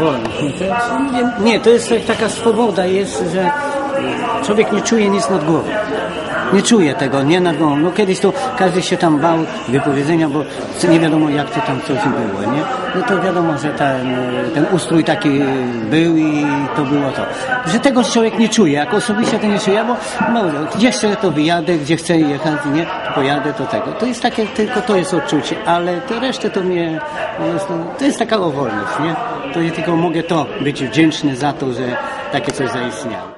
wolność. Nie, to jest taka swoboda jest, że człowiek nie czuje nic nad głową. Nie czuje tego, nie nad głową. No kiedyś to każdy się tam bał wypowiedzenia, bo nie wiadomo jak to tam coś było, nie? No to wiadomo, że ten, ten ustrój taki był i to było to. Że tego człowiek nie czuje, jako osobiście to nie czuje, bo no, gdzie chcę to wyjadę, gdzie chcę jechać, nie? Pojadę to tego. To jest takie, tylko to jest odczucie, ale to resztę to mnie, to jest taka wolność, nie? To ja tylko mogę to być wdzięczny za to, że takie coś zaistniało.